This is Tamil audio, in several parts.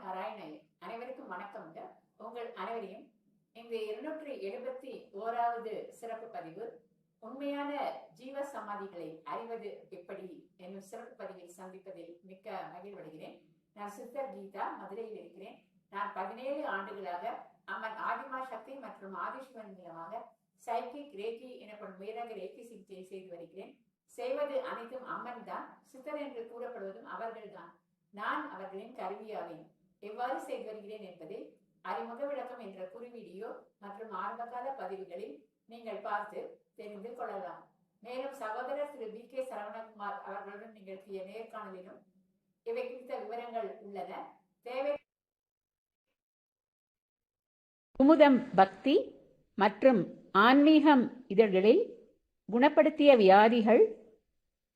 நாராயணன் அனைவருக்கும் வணக்கம்ங்க உங்கள் அனைவரையும் இந்த இருநூற்றி எழுபத்தி ஓராவது சிறப்பு பதிவு உண்மையான ஜீவ சமாதிகளை அறிவது எப்படி என்னும் சிறப்பு பதிவில் சந்திப்பதில் மிக்க மகிழ்வடைகிறேன். நான் சித்தர் கீதா மதுரையில் இருக்கிறேன். நான் பதினேழு ஆண்டுகளாக அம்மன் ஆதிமா சக்தி மற்றும் ஆதிஷ்வன் மூலமாக சைக்கிக் ரேக்கி எனப்படும் உயரக ரேக்கி சிகிச்சை செய்து வருகிறேன். செய்வது அனைத்தும் அம்மன் தான். சித்தர் என்று கூறப்படுவதும் அவர்கள்தான் நான் அவர்களின் கருவியாவேன். எவ்வாறு செய்து என்பதை அறிமுக விளக்கம் என்ற குறு வீடியோ மற்றும் ஆரம்பகால பதிவுகளில் நீங்கள் பார்த்து தெரிந்து கொள்ளலாம். மேலும் சகோதரர் திரு பி கே சரவணகுமார் அவர்களுடன் நிகழ்த்திய நேர்காணலிலும் இவை குறித்த விவரங்கள் உள்ளன. தேவை குமுதம் பக்தி மற்றும் ஆன்மீகம் இதழ்களில் குணப்படுத்திய வியாதிகள்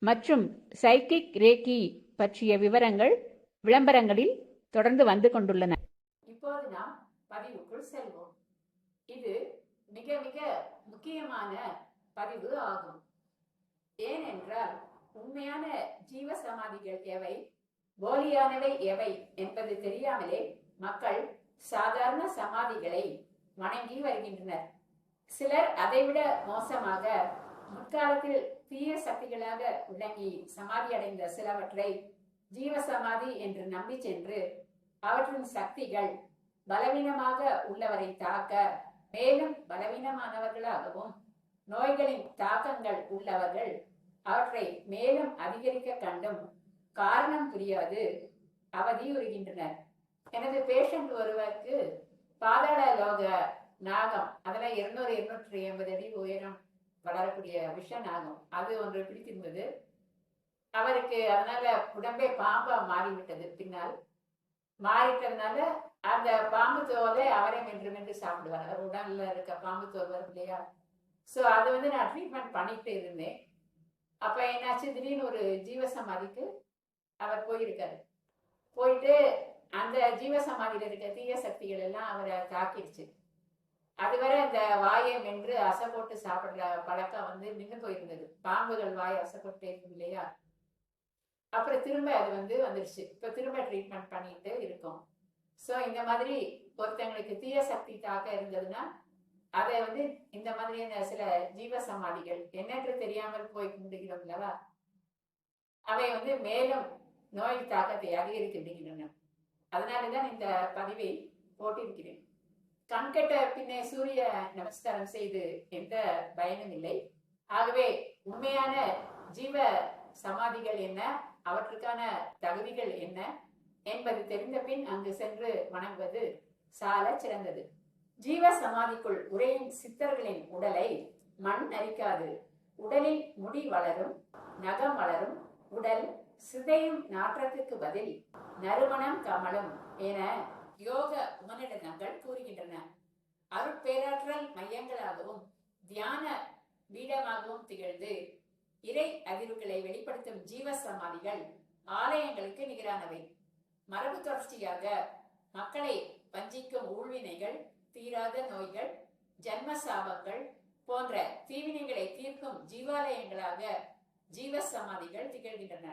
மற்றும் சைக்கிக் ரேக்கி பற்றிய விவரங்கள் விளம்பரங்களில் தொடர்ந்து வந்து கொண்டுள்ளன. இப்போது நாம் பதிவுக்குள் செல்வோம். இது மிக மிக முக்கியமான பதிவு ஆகும். ஏனென்றால் உண்மையான ஜீவ சமாதிகள் எவை? போலியானவை எவை என்பது தெரியாமலே மக்கள் சாதாரண சமாதிகளை வணங்கி வருகின்றனர். சிலர் அதைவிட மோசமாக முற்காலத்தில் தீய சக்திகளாக விளங்கி சமாதி அடைந்த சிலவற்றை ஜீவ சமாதி என்று நம்பி சென்று அவற்றின் சக்திகள் பலவீனமாக உள்ளவரை தாக்க மேலும் பலவீனமானவர்களாகவும் நோய்களின் தாக்கங்கள் உள்ளவர்கள் அவற்றை மேலும் அதிகரிக்க கண்டும் காரணம் புரியாது அவதியுறுகின்றனர். எனது பேஷண்ட் ஒருவருக்கு பாதாள லோக நாகம் அதெல்லாம் இருநூறு இருநூற்றி எண்பது அடி உயரம் வளரக்கூடிய விஷ நாகம் அது ஒன்று பிடித்திருந்தது. அவருக்கு அதனால உடம்பே பாம்பா மாறிவிட்டது. பின்னால் மாறிட்டதுனால அந்த பாம்பு தோலை அவரே மென்று மென்று சாப்பிடுவார். அவர் உடல்ல இருக்க பாம்பு தோல் வரும் இல்லையா? ஸோ அது வந்து நான் ட்ரீட்மெண்ட் பண்ணிட்டு இருந்தேன். அப்ப என்னாச்சு? திடீர்னு ஒரு ஜீவசமாதிக்கு அவர் போயிருக்காரு. போயிட்டு அந்த ஜீவசமாதியில இருக்க தீய சக்திகள் எல்லாம் அவரை தாக்கிடுச்சு. அதுவரை அந்த வாயை மென்று அசை போட்டு சாப்பிடுற பழக்கம் வந்து நின்று போயிருந்தது. பாம்புகள் வாயை அசை போட்டே இருக்கும் இல்லையா? அப்புறம் திரும்ப அது வந்து வந்துருச்சு. இப்போ திரும்ப ட்ரீட்மெண்ட் பண்ணிட்டு இருக்கோம். ஸோ இந்த மாதிரி ஒருத்தங்களுக்கு தீய சக்தி தாக்க இருந்ததுன்னா அதை வந்து இந்த மாதிரியான சில ஜீவ சமாதிகள் என்னென்று தெரியாமல் போய் கும்பிடுகிறோம் இல்லவா அவை வந்து மேலும் நோய் தாக்கத்தை அதிகரிக்கின்றன அதனால அதனாலதான் இந்த பதிவை போட்டிருக்கிறேன். கண்கட்ட பின்னே சூரிய நமஸ்காரம் செய்து எந்த பயனும் இல்லை. ஆகவே உண்மையான ஜீவ சமாதிகள் என்ன? அவற்றுக்கான தகுதிகள் என்ன என்பது தெரிந்த பின் அங்கு சென்று வணங்குவது சால சிறந்தது. ஜீவ சமாதிக்குள் உரையும் சித்தர்களின் உடலை மண் அரிக்காது. உடலில் முடி வளரும் நகம் வளரும். உடல் சிதையும் நாற்றத்துக்கு பதில் நறுமணம் கமலும் என யோக உமனிடங்கள் கூறுகின்றன. அருட்பேராற்றல் மையங்களாகவும் தியான அதிர்வுகளை வெளிப்படுத்தும் ஜீவ சமாதிகள் ஆலயங்களுக்கு நிகரானவை. மரபு தொடர்ச்சியாக மக்களை வஞ்சிக்கும் ஊழ்வினைகள் தீராத நோய்கள் ஜன்ம சாபங்கள் போன்ற தீவினைகளை தீர்க்கும் ஜீவாலயங்களாக ஜீவ சமாதிகள் திகழ்கின்றன.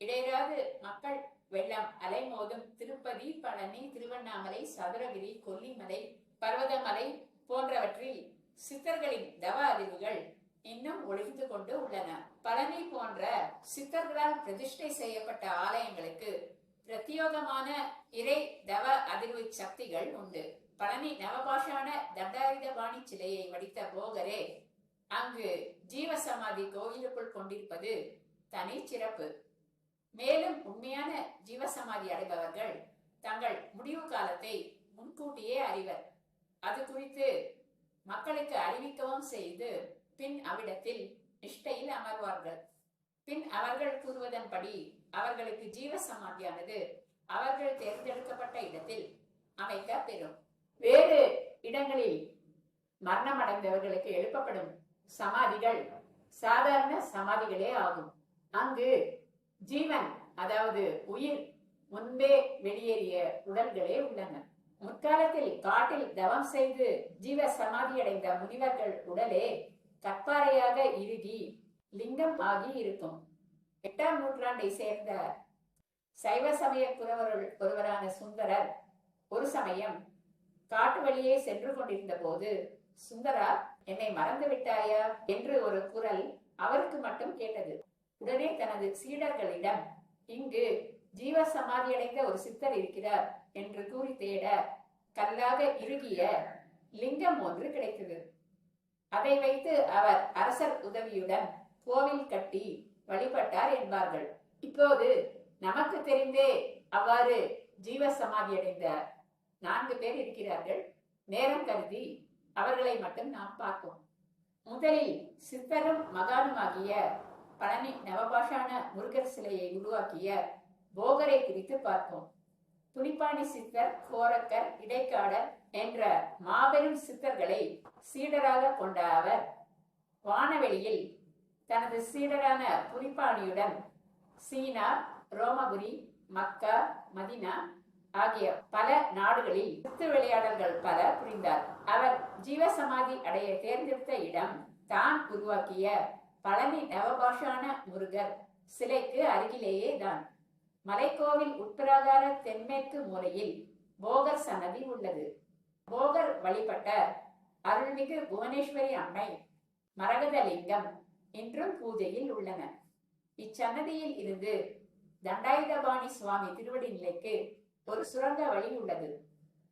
இடையராது மக்கள் வெள்ளம் அலைமோதும் திருப்பதி பழனி திருவண்ணாமலை சதுரகிரி கொல்லிமலை பர்வதமலை போன்றவற்றில் சித்தர்களின் தவ அறிவுகள் இன்னும் ஒழிந்து கொண்டு உள்ளன. பழனி போன்ற சித்தர்களால் பிரதிஷ்டை செய்யப்பட்ட ஆலயங்களுக்கு பிரத்யோகமான இறை தவ அதிர்வு சக்திகள் உண்டு. பழனி நவபாஷான தண்டாயுதபாணி சிலையை வடித்த போகரே அங்கு ஜீவசமாதி கோயிலுக்குள் கொண்டிருப்பது தனி சிறப்பு. மேலும் உண்மையான ஜீவசமாதி அடைபவர்கள் தங்கள் முடிவு காலத்தை முன்கூட்டியே அறிவர். அது குறித்து மக்களுக்கு அறிவிக்கவும் செய்து பின் அவ்விடத்தில் நிஷ்டையில் அமர்வார்கள். பின் அவர்கள் கூறுவதன்படி அவர்களுக்கு ஜீவ சமாதியானது அவர்கள் தேர்ந்தெடுக்கப்பட்ட இடத்தில் அமைக்க பெறும். வேறு இடங்களில் மரணமடைந்தவர்களுக்கு எழுப்பப்படும் சமாதிகள் சாதாரண சமாதிகளே ஆகும். அங்கு ஜீவன் அதாவது உயிர் முன்பே வெளியேறிய உடல்களே உள்ளன. முற்காலத்தில் காட்டில் தவம் செய்து ஜீவ சமாதி அடைந்த முனிவர்கள் உடலே கற்பாறையாக இறுகி லிங்கம் ஆகி இருக்கும். எட்டாம் நூற்றாண்டை சேர்ந்த சைவ சமய புறவருள் ஒருவரான சுந்தரர் ஒரு சமயம் காட்டு வழியே சென்று கொண்டிருந்த போது சுந்தரா என்னை மறந்து விட்டாயா? என்று ஒரு குரல் அவருக்கு மட்டும் கேட்டது. உடனே தனது சீடர்களிடம் இங்கு ஜீவ சமாதியடைந்த ஒரு சித்தர் இருக்கிறார் என்று கூறி தேட கல்லாக இறுகிய லிங்கம் ஒன்று கிடைத்தது. அதை வைத்து அவர் அரசர் உதவியுடன் கோவில் கட்டி வழிபட்டார் என்பார்கள். இப்போது நமக்கு தெரிந்தே அவ்வாறு ஜீவ சமாதி அடைந்த நான்கு பேர் இருக்கிறார்கள். நேரம் கருதி அவர்களை மட்டும் நாம் பார்ப்போம். முதலில் சித்தரும் மகானுமாகிய பழனி நவபாஷான முருகர் சிலையை உருவாக்கிய போகரை குறித்து பார்ப்போம். துணிப்பாணி சித்தர் கோரக்கர் இடைக்காடர் என்ற மாபெரும் சித்தர்களை சீடராக கொண்ட அவர் வானவெளியில் தனது சீடரான புரிப்பாணியுடன் சீனா ரோமபுரி மக்கா மதினா ஆகிய பல நாடுகளில் சித்து விளையாடல்கள் பல புரிந்தார். அவர் ஜீவசமாதி அடைய தேர்ந்தெடுத்த இடம் தான் உருவாக்கிய பழனி நவபாஷான முருகர் சிலைக்கு அருகிலேயே தான். மலைக்கோவில் உட்பிராகார தென்மேற்கு மூலையில் போகர் சன்னதி உள்ளது. போகர் வழிபட்ட அருள்மிகு புவனேஸ்வரி அம்மை மரகதலிங்கம் இன்றும் பூஜையில் உள்ளன இச்சன்னதியில் இருந்து தண்டாயுதபாணி சுவாமி திருவடி நிலைக்கு ஒரு சுரங்க வழி உள்ளது.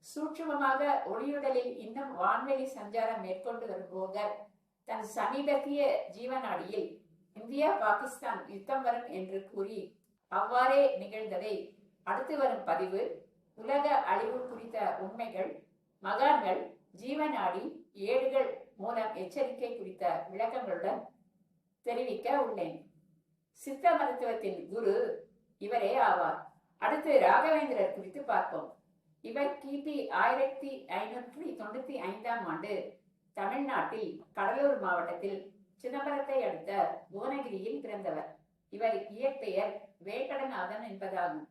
சூட்சுமமாக ஒளியுடலில் இன்னும் வான்வெளி சஞ்சாரம் மேற்கொண்டு வரும் போகர் தன் சமீபத்திய ஜீவநாடியில் இந்தியா பாகிஸ்தான் யுத்தம் வரும் என்று கூறி அவ்வாறே நிகழ்ந்ததை அடுத்து வரும் பதிவு உலக அழிவு குறித்த உண்மைகள் மகான்கள் ஜீவநாடி ஏடுகள் மூலம் எச்சரிக்கை குறித்த விளக்கங்களுடன் தெரிவிக்க உள்ளேன். சித்த மருத்துவத்தின் குரு இவரே ஆவார். அடுத்து ராகவேந்திரர் குறித்து பார்ப்போம். இவர் கிபி ஆயிரத்தி ஐநூற்றி தொண்ணூத்தி ஐந்தாம் ஆண்டு தமிழ்நாட்டில் கடலூர் மாவட்டத்தில் சிதம்பரத்தை அடுத்த புவனகிரியில் பிறந்தவர். இவர் இயற்பெயர் வேங்கடநாதன் என்பதாகும்.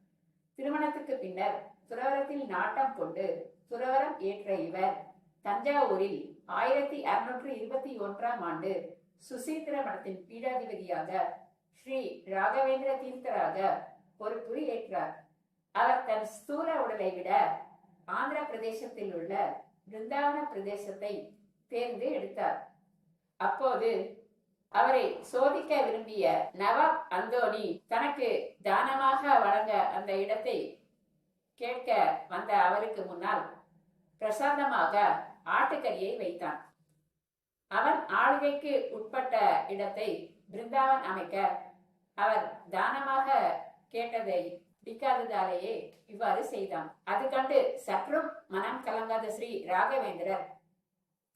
திருமணத்துக்கு பின்னர் துறவரத்தில் நாட்டம் கொண்டு துறவரம் ஏற்ற இவர் தஞ்சாவூரில் ஆயிரத்தி அறுநூற்று இருபத்தி ஒன்றாம் ஆண்டு சுசீந்திர மடத்தின் பீடாதிபதியாக ஸ்ரீ ராகவேந்திர தீர்த்தராக பொறுப்பு ஏற்றார். அவர் தன் ஸ்தூல உடலை விட ஆந்திர பிரதேசத்தில் உள்ள பிருந்தாவன பிரதேசத்தை தேர்ந்து எடுத்தார். அப்போது அவரை சோதிக்க விரும்பிய நவாப் அந்தோனி தனக்கு தானமாக வழங்க அந்த இடத்தை கேட்க வந்த அவருக்கு முன்னால் பிரசாதமாக ஆட்டுக்கறியை வைத்தான். அவன் ஆளுகைக்கு உட்பட்ட இடத்தை பிருந்தாவன் அமைக்க அவர் தானமாக கேட்டதை பிடிக்காததாலேயே இவ்வாறு செய்தான். அது கண்டு சற்றும் மனம் கலங்காத ஸ்ரீ ராகவேந்திரர்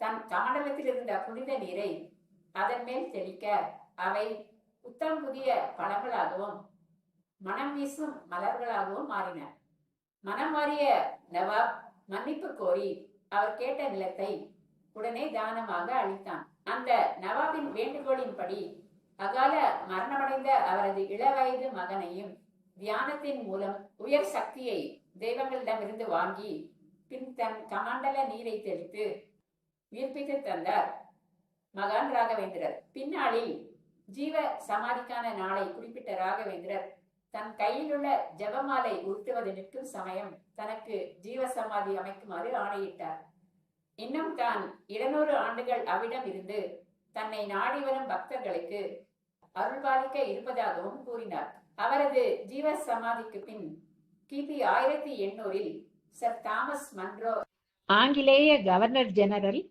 தன் கமண்டலத்தில் இருந்த புனித நீரை அதன் மேல் தெளிக்க அவை புத்தம் புதிய பழங்களாகவும் மனம் வீசும் மலர்களாகவும் மாறின. மனம் மாறிய நவாப் மன்னிப்பு கோரி அவர் கேட்ட நிலத்தை உடனே தானமாக அளித்தான். அந்த நவாபின் வேண்டுகோளின்படி அகால மரணமடைந்த அவரது இளவயது மகனையும் தியானத்தின் மூலம் உயர் சக்தியை தெய்வங்களிடமிருந்து வாங்கி பின் தன் கமண்டல நீரை தெளித்து உயிர்ப்பித்து தந்தார் மகான் ராகவேந்திரர். பின்னாளில் ஜீவ சமாதிக்கான நாளை குறிப்பிட்ட ராகவேந்திரர் தன் கையில் உள்ள ஜபமாலை உருட்டுவது நிற்கும் சமயம் தனக்கு ஜீவ சமாதி அமைக்குமாறு ஆணையிட்டார். இன்னும் தான் இருநூறு ஆண்டுகள் அவ்விடம் இருந்து தன்னை நாடி வரும் பக்தர்களுக்கு அருள்பாலிக்க இருப்பதாகவும் கூறினார். அவரது ஜீவ சமாதிக்கு பின் கிபி ஆயிரத்தி எண்ணூறில் சர் தாமஸ் மன்ரோ ஆங்கிலேய கவர்னர் ஜெனரல்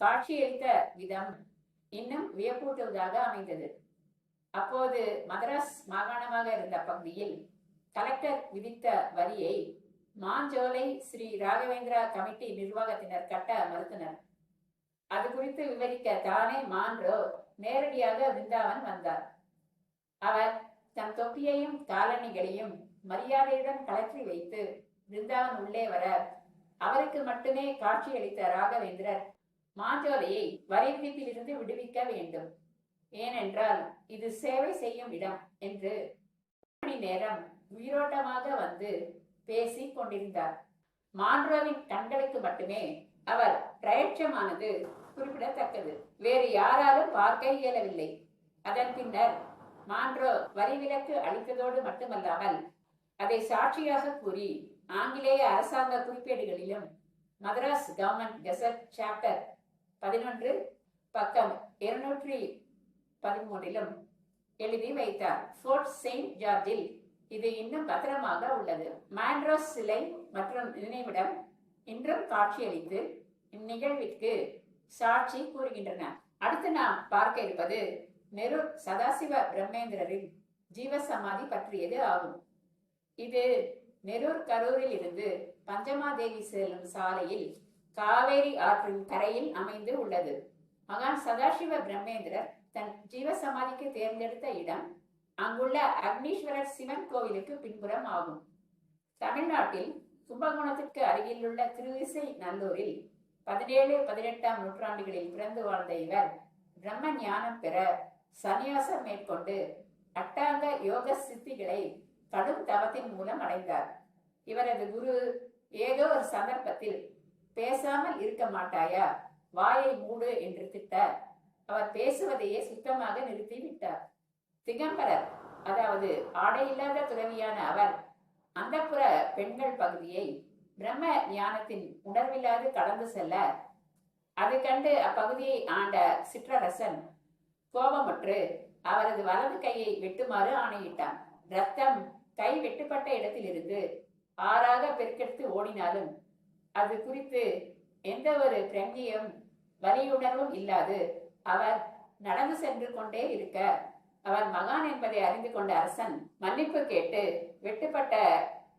காட்சியளித்த விதம் இன்னும் வியப்பூட்டுவதாக அமைந்தது. அப்போது மதராஸ் மாகாணமாக இருந்த பகுதியில் கலெக்டர் விதித்த வரியை மாஞ்சோலை ஸ்ரீ ராகவேந்திரா கமிட்டி நிர்வாகத்தினர் கட்ட மறுத்தனர். அது குறித்து விவரிக்க தானே மான்றோ நேரடியாக விருந்தாவன் வந்தார். அவர் தன் தொப்பியையும் காலணிகளையும் மரியாதையுடன் கலற்றி வைத்து விருந்தாவன் உள்ளே வர அவருக்கு மட்டுமே காட்சியளித்த ராகவேந்திரர் மாஞ்சோலையை வரி விதிப்பிலிருந்து விடுவிக்க வேண்டும். ஏனென்றால் இது சேவை செய்யும் இடம் என்று. மணி நேரம் உயிரோட்டமாக வந்து பேசிக் கொண்டிருந்தார். மாண்ட்ரோவின் கண்களுக்கு மட்டுமே அவர் பிரயட்சமானது குறிப்பிடத்தக்கது. வேறு யாராலும் பார்க்க இயலவில்லை. அதன் பின்னர் மாண்ட்ரோ வரிவிலக்கு அளித்ததோடு மட்டுமல்லாமல் அதை சாட்சியாக கூறி ஆங்கிலேய அரசாங்க குறிப்பேடுகளிலும் மதராஸ் கவர்மெண்ட் கெசட் சாப்டர் பதினொன்று பக்கம் இருநூற்றி பதிமூன்றிலும் எழுதி வைத்தார். ஃபோர்ட் செயின்ட் ஜார்ஜில் இது இன்னும் பத்திரமாக உள்ளது. மாண்ட்ரோஸ் சிலை மற்றும் நினைவிடம் இன்றும் காட்சியளித்து இந்நிகழ்விற்கு சாட்சி கூறுகின்றன. அடுத்து நாம் பார்க்க இருப்பது நெரூர் சதாசிவ பிரம்மேந்திரரின் ஜீவசமாதி பற்றியது ஆகும். இது நெரூர் கரூரில் இருந்து பஞ்சமாதேவி செல்லும் சாலையில் காவேரி ஆற்றின் கரையில் அமைந்து உள்ளது. மகான் சதாசிவ பிரம்மேந்திரர் தன் ஜீவசமாதிக்கு தேர்ந்தெடுத்த இடம் அங்குள்ள அக்னீஸ்வரர் சிவன் கோவிலுக்கு பின்புறம் ஆகும். தமிழ்நாட்டில் கும்பகோணத்திற்கு அருகிலுள்ள திருவிசை நல்லூரில் பதினேழு பதினெட்டாம் நூற்றாண்டுகளில் பிறந்து வாழ்ந்த இவர் பிரம்ம ஞானம் பெற சந்நியாசம் மேற்கொண்டு அட்டாங்க யோக சித்திகளை கடும் தவத்தின் மூலம் அடைந்தார். இவரது குரு ஏதோ ஒரு சந்தர்ப்பத்தில் பேசாமல் இருக்க மாட்டாயா? வாயை மூடு என்று திட்ட அவர் பேசுவதையே சுத்தமாக நிறுத்திவிட்டார். சிகம்பரர் அதாவது அதாவது ஆடையில்லாத துறவியான அவர் அந்தப்புற பெண்கள் பகுதியை பிரம்ம ஞானத்தின் உணர்வில்லாது கடந்து செல்ல அது கண்டு அப்பகுதியை ஆண்ட சிற்றரசன் கோபமுற்று அவரது வலது கையை வெட்டுமாறு ஆணையிட்டான். ரத்தம் கை வெட்டுப்பட்ட இடத்திலிருந்து ஆறாக பெருக்கெடுத்து ஓடினாலும் அது குறித்து எந்த ஒரு பிரங்கியும் வலியுணர்வும் இல்லாது அவர் நடந்து சென்று கொண்டே இருக்க அவர் மகான் என்பதை அறிந்து கொண்ட அரசன் மன்னிப்பு கேட்டு வெட்டுப்பட்ட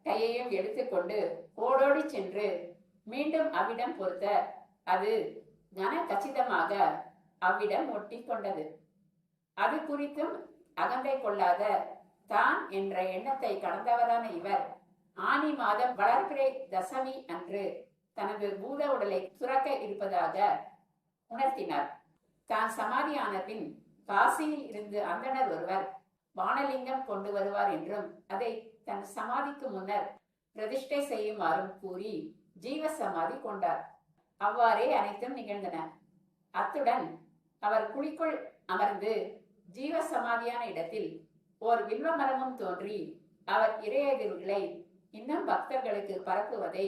கையையும் எடுத்துக்கொண்டு ஓடோடி சென்று மீண்டும் அவ்விடம் பொறுத்த அது கன கச்சிதமாக அவ்விடம் ஒட்டி கொண்டது அது குறித்தும் அகந்தை கொள்ளாத தான் என்ற எண்ணத்தை கடந்தவரான இவர் ஆனி மாதம் வளர்பிறை தசமி அன்று தனது பூத உடலை துறக்க இருப்பதாக உணர்த்தினார். தான் சமாதியான பின் காசியில் இருந்து அந்தனர் ஒருவர் வானலிங்கம் கொண்டு வருவார் என்றும் அதை தன் சமாதிக்கு முன்னர் பிரதிஷ்டை செய்யுமாறும் கூறி ஜீவ சமாதி கொண்டார். அவ்வாறே அனைத்தும் நிகழ்ந்தன. அத்துடன் அவர் குழிக்குள் அமர்ந்து ஜீவ சமாதியான இடத்தில் ஓர் வில்வ மரமும் தோன்றி அவர் இறையதிர்களை இன்னும் பக்தர்களுக்கு பரப்புவதை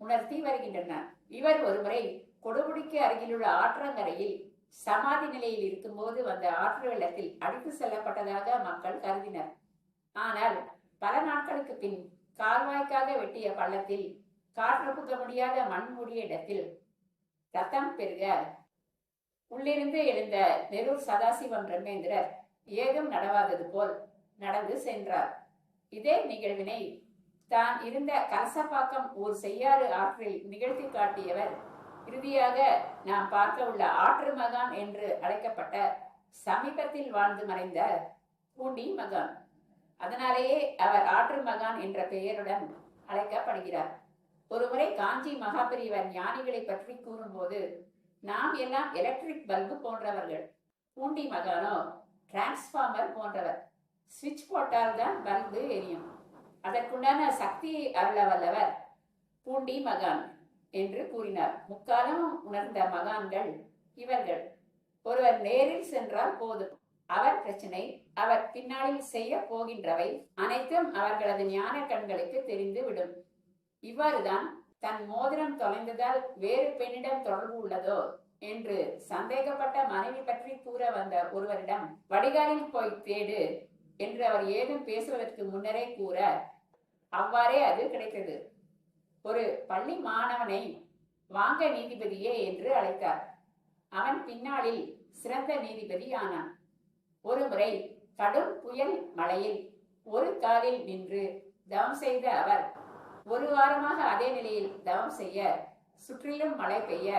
உணர்த்தி வருகின்றனர். இவர் ஒருமுறை கொடுமுடிக்கு அருகிலுள்ள ஆற்றங்கரையில் சமாதி நிலையில் இருக்கும்போது வந்த ஆற்று வெள்ளத்தில் அடித்து செல்லப்பட்டதாக மக்கள் கருதினர். ஆனால் பல நாட்களுக்கு பின் கால்வாய்க்காக வெட்டிய பள்ளத்தில் காற்று புக முடியாத மண் மூடிய இடத்தில் ரத்தம் பெருக உள்ளிருந்து எழுந்த நெரூர் சதாசிவம் பிரம்மேந்திரர் ஏகம் நடவாதது போல் நடந்து சென்றார். இதே நிகழ்வினை தான் இருந்த கரசப்பாக்கம் ஊர் செய்யாறு ஆற்றில் நிகழ்த்தி காட்டியவர் இறுதியாக நாம் பார்க்க உள்ள ஆற்று மகான் என்று அழைக்கப்பட்ட சமீபத்தில் வாழ்ந்து மறைந்த பூண்டி மகான். அதனாலேயே அவர் ஆற்று மகான் என்ற பெயருடன் அழைக்கப்படுகிறார். ஒருமுறை காஞ்சி மகாபெரியவர் ஞானிகளை பற்றி கூறும்போது நாம் எல்லாம் எலக்ட்ரிக் பல்பு போன்றவர்கள். பூண்டி மகானோ டிரான்ஸ்ஃபார்மர் போன்றவர். சுவிட்ச் போட்டால் தான் பல்பு எரியும். அதற்குண்டான சக்தியை அருள வல்லவர் பூண்டி மகான். என்று கூறினார். முக்காலம் உணர்ந்த மகான்கள் இவர்கள் ஒருவர் நேரில் சென்றால் போதும். அவர் பிரச்சனை அவர் பின்னாளில் செய்ய போகின்றவை அனைத்தும் அவர்களது ஞான கண்களுக்கு தெரிந்து விடும் இவ்வாறுதான் தன் மோதிரம் தொலைந்ததால் வேறு பெண்ணிடம் தொடர்பு உள்ளதோ என்று சந்தேகப்பட்ட மனைவி பற்றி கூற வந்த ஒருவரிடம் வடிகாலில் போய் தேடு என்று அவர் ஏதும் பேசுவதற்கு முன்னரே கூற அவ்வாறே அது கிடைத்தது. ஒரு பள்ளி மாணவனை வாங்க நீதிபதியே என்று அழைத்தார். அவன் பின்னாளில் சிறந்த நீதிபதி ஆனான். ஒருமுறை கடும் புயல் மழையில் ஒரு காலில் நின்று தவம் செய்த அவர் ஒரு வாரமாக அதே நிலையில் தவம் செய்ய சுற்றிலும் மழை பெய்ய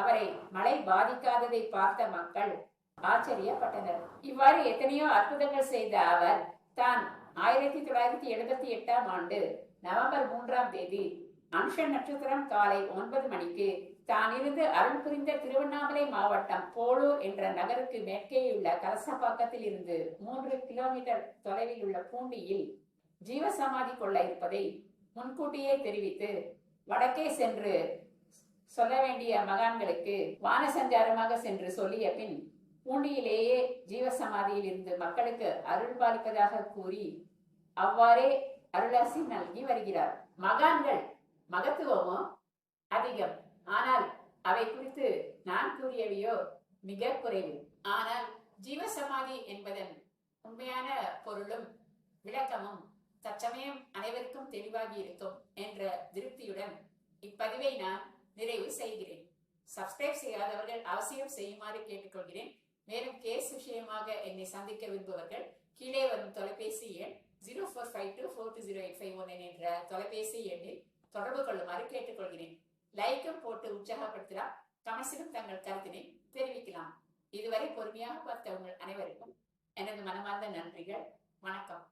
அவரை மழை பாதிக்காததை பார்த்த மக்கள் ஆச்சரியப்பட்டனர். இவ்வாறு எத்தனையோ அற்புதங்கள் செய்த அவர் தான் ஆயிரத்தி தொள்ளாயிரத்தி எழுபத்தி எட்டாம் ஆண்டு நவம்பர் மூன்றாம் தேதி அம்ச நட்சத்திரம் காலை ஒன்பது மணிக்கு தான் இருந்து அருள் புரிந்த திருவண்ணாமலை மாவட்டம் போலூர் என்ற நகருக்கு மேற்கேயுள்ள கலசப்பாக்கத்தில் இருந்து மூன்று கிலோமீட்டர் தொலைவில் உள்ள பூண்டியில் ஜீவசமாதி கொள்ள இருப்பதை முன்கூட்டியே தெரிவித்து வடக்கே சென்று சொல்ல வேண்டிய மகான்களுக்கு வானசஞ்சாரமாக சென்று சொல்லிய பின் பூண்டியிலேயே ஜீவசமாதியில் இருந்து மக்களுக்கு அருள் பாலிப்பதாக கூறி அவ்வாறே அருளாசி நல்கி வருகிறார். மகான்கள் மகத்துவமும் அதிகம். ஆனால் அவை குறித்து நான் கூறியவையோ மிக குறைவு. ஆனால் ஜீவசமாதி என்பதன் உண்மையான பொருளும் விளக்கமும் தற்சமயம் அனைவருக்கும் தெளிவாகி இருக்கும் என்ற திருப்தியுடன் இப்பதிவை நான் நிறைவு செய்கிறேன். சப்ஸ்கிரைப் செய்யாதவர்கள் அவசியம் செய்யுமாறு கேட்டுக்கொள்கிறேன். மேலும் கேஸ் விஷயமாக என்னை சந்திக்க விரும்புபவர்கள் கீழே வரும் தொலைபேசி எண் zero four five two four two zero eight five one என்ற தொலைபேசி எண்ணில் தொடர்பு கொள்ளுமாறு கேட்டுக்கொள்கிறேன். லைக்கும் போட்டு உற்சாகப்படுத்தலாம் கமெண்ட்ஸிலும் தங்கள் கருத்தினை தெரிவிக்கலாம். இதுவரை பொறுமையாக பார்த்த உங்கள் அனைவருக்கும் எனது மனமார்ந்த நன்றிகள். வணக்கம்.